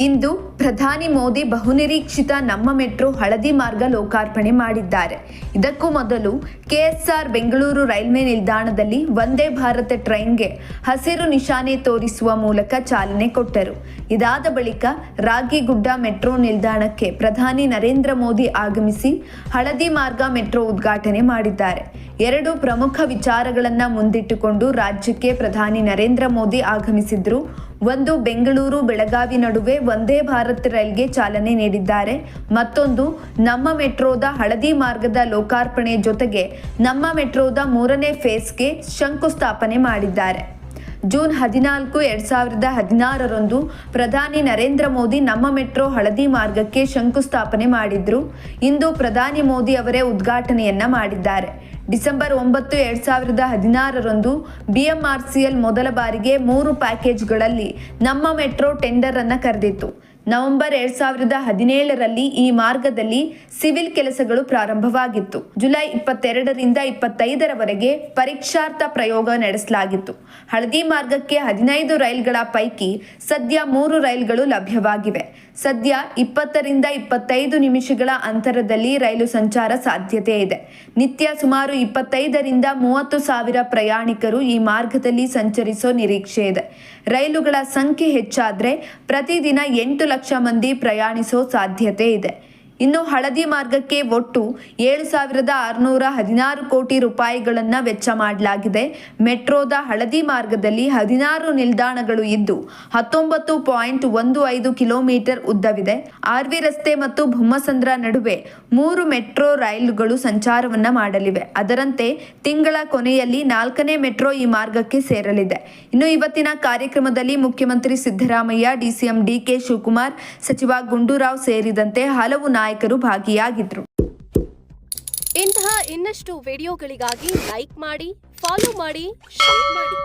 ಇಂದು ಪ್ರಧಾನಿ ಮೋದಿ ಬಹುನಿರೀಕ್ಷಿತ ನಮ್ಮ ಮೆಟ್ರೋ ಹಳದಿ ಮಾರ್ಗ ಲೋಕಾರ್ಪಣೆ ಮಾಡಿದ್ದಾರೆ. ಇದಕ್ಕೂ ಮೊದಲು ಕೆಎಸ್ಆರ್ ಬೆಂಗಳೂರು ರೈಲ್ವೆ ನಿಲ್ದಾಣದಲ್ಲಿ ವಂದೇ ಭಾರತ ಟ್ರೈನ್ಗೆ ಹಸಿರು ನಿಶಾನೆ ತೋರಿಸುವ ಮೂಲಕ ಚಾಲನೆ ಕೊಟ್ಟರು. ಇದಾದ ಬಳಿಕ ರಾಗಿಗುಡ್ಡ ಮೆಟ್ರೋ ನಿಲ್ದಾಣಕ್ಕೆ ಪ್ರಧಾನಿ ನರೇಂದ್ರ ಮೋದಿ ಆಗಮಿಸಿ ಹಳದಿ ಮಾರ್ಗ ಮೆಟ್ರೋ ಉದ್ಘಾಟನೆ ಮಾಡಿದ್ದಾರೆ. ಎರಡು ಪ್ರಮುಖ ವಿಚಾರಗಳನ್ನ ಮುಂದಿಟ್ಟುಕೊಂಡು ರಾಜ್ಯಕ್ಕೆ ಪ್ರಧಾನಿ ನರೇಂದ್ರ ಮೋದಿ ಆಗಮಿಸಿದ್ರು ಒಂದು ಬೆಂಗಳೂರು ಬೆಳಗಾವಿ ನಡುವೆ ವಂದೇ ಭಾರತ್ ರೈಲ್ಗೆ ಚಾಲನೆ ನೀಡಿದ್ದಾರೆ. ಮತ್ತೊಂದು, ನಮ್ಮ ಮೆಟ್ರೋದ ಹಳದಿ ಮಾರ್ಗದ ಲೋಕಾರ್ಪಣೆ ಜೊತೆಗೆ ನಮ್ಮ ಮೆಟ್ರೋದ ಮೂರನೇ ಫೇಸ್ಗೆ ಶಂಕುಸ್ಥಾಪನೆ ಮಾಡಿದ್ದಾರೆ. ಜೂನ್ ಹದಿನಾಲ್ಕು ಎರಡ್ ಸಾವಿರದ ಹದಿನಾರರಂದು ಪ್ರಧಾನಿ ನರೇಂದ್ರ ಮೋದಿ ನಮ್ಮ ಮೆಟ್ರೋ ಹಳದಿ ಮಾರ್ಗಕ್ಕೆ ಶಂಕುಸ್ಥಾಪನೆ ಮಾಡಿದ್ರು. ಇಂದು ಪ್ರಧಾನಿ ಮೋದಿ ಅವರೇ ಉದ್ಘಾಟನೆಯನ್ನ ಮಾಡಿದ್ದಾರೆ. ಡಿಸೆಂಬರ್ ಒಂಬತ್ತು ಎರಡ್ ಸಾವಿರದ ಹದಿನಾರರಂದು ಬಿಎಂಆರ್ಸಿಎಲ್ ಮೊದಲ ಬಾರಿಗೆ ಮೂರು ಪ್ಯಾಕೇಜ್ಗಳಲ್ಲಿ ನಮ್ಮ ಮೆಟ್ರೋ ಟೆಂಡರ್ ಅನ್ನ ಕರೆದಿತ್ತು. ನವೆಂಬರ್ ಎರಡ್ ಸಾವಿರದ ಹದಿನೇಳರಲ್ಲಿ ಈ ಮಾರ್ಗದಲ್ಲಿ ಸಿವಿಲ್ ಕೆಲಸಗಳು ಪ್ರಾರಂಭವಾಗಿತ್ತು. ಜುಲೈ ಇಪ್ಪತ್ತೆರಡರಿಂದ ಇಪ್ಪತ್ತೈದರವರೆಗೆ ಪರೀಕ್ಷಾರ್ಥ ಪ್ರಯೋಗ ನಡೆಸಲಾಗಿತ್ತು. ಹಳದಿ ಮಾರ್ಗಕ್ಕೆ ಹದಿನೈದು ರೈಲ್ಗಳ ಪೈಕಿ ಸದ್ಯ ಮೂರು ರೈಲ್ಗಳು ಲಭ್ಯವಾಗಿವೆ. ಸದ್ಯ ಇಪ್ಪತ್ತರಿಂದ ಇಪ್ಪತ್ತೈದು ನಿಮಿಷಗಳ ಅಂತರದಲ್ಲಿ ರೈಲು ಸಂಚಾರ ಸಾಧ್ಯತೆ ಇದೆ. ನಿತ್ಯ ಸುಮಾರು ಇಪ್ಪತ್ತೈದರಿಂದ ಮೂವತ್ತು ಸಾವಿರ ಪ್ರಯಾಣಿಕರು ಈ ಮಾರ್ಗದಲ್ಲಿ ಸಂಚರಿಸೋ ನಿರೀಕ್ಷೆ ಇದೆ. ರೈಲುಗಳ ಸಂಖ್ಯೆ ಹೆಚ್ಚಾದರೆ ಪ್ರತಿದಿನ ಎಂಟು ಲಕ್ಷ ಮಂದಿ ಪ್ರಯಾಣಿಸೋ ಸಾಧ್ಯತೆ ಇದೆ. ಇನ್ನು ಹಳದಿ ಮಾರ್ಗಕ್ಕೆ ಒಟ್ಟು ಏಳು ಸಾವಿರದ ಆರುನೂರ ಹದಿನಾರು ಕೋಟಿ ರೂಪಾಯಿಗಳನ್ನು ವೆಚ್ಚ ಮಾಡಲಾಗಿದೆ. ಮೆಟ್ರೋದ ಹಳದಿ ಮಾರ್ಗದಲ್ಲಿ ಹದಿನಾರು ನಿಲ್ದಾಣಗಳು ಇದ್ದು ಹತ್ತೊಂಬತ್ತು ಪಾಯಿಂಟ್ ಒಂದು ಐದು ಕಿಲೋಮೀಟರ್ ಉದ್ದವಿದೆ. ಆರ್ವಿ ರಸ್ತೆ ಮತ್ತು ಭೂಮಸಂದ್ರ ನಡುವೆ ಮೂರು ಮೆಟ್ರೋ ರೈಲುಗಳು ಸಂಚಾರವನ್ನು ಮಾಡಲಿವೆ. ಅದರಂತೆ ತಿಂಗಳ ಕೊನೆಯಲ್ಲಿ ನಾಲ್ಕನೇ ಮೆಟ್ರೋ ಈ ಮಾರ್ಗಕ್ಕೆ ಸೇರಲಿದೆ. ಇನ್ನು ಇವತ್ತಿನ ಕಾರ್ಯಕ್ರಮದಲ್ಲಿ ಮುಖ್ಯಮಂತ್ರಿ ಸಿದ್ದರಾಮಯ್ಯ, ಡಿಸಿಎಂ ಡಿಕೆ ಶಿವಕುಮಾರ್, ಸಚಿವ ಗುಂಡೂರಾವ್ ಸೇರಿದಂತೆ ಹಲವು ನಾಯಕರು ಭಾಗಿಯಾಗಿದ್ರು. ಇಂತಹ ಇನ್ನಷ್ಟು ವಿಡಿಯೋಗಳಿಗಾಗಿ ಲೈಕ್ ಮಾಡಿ ಫಾಲೋ ಮಾಡಿ ಶೇರ್ ಮಾಡಿ.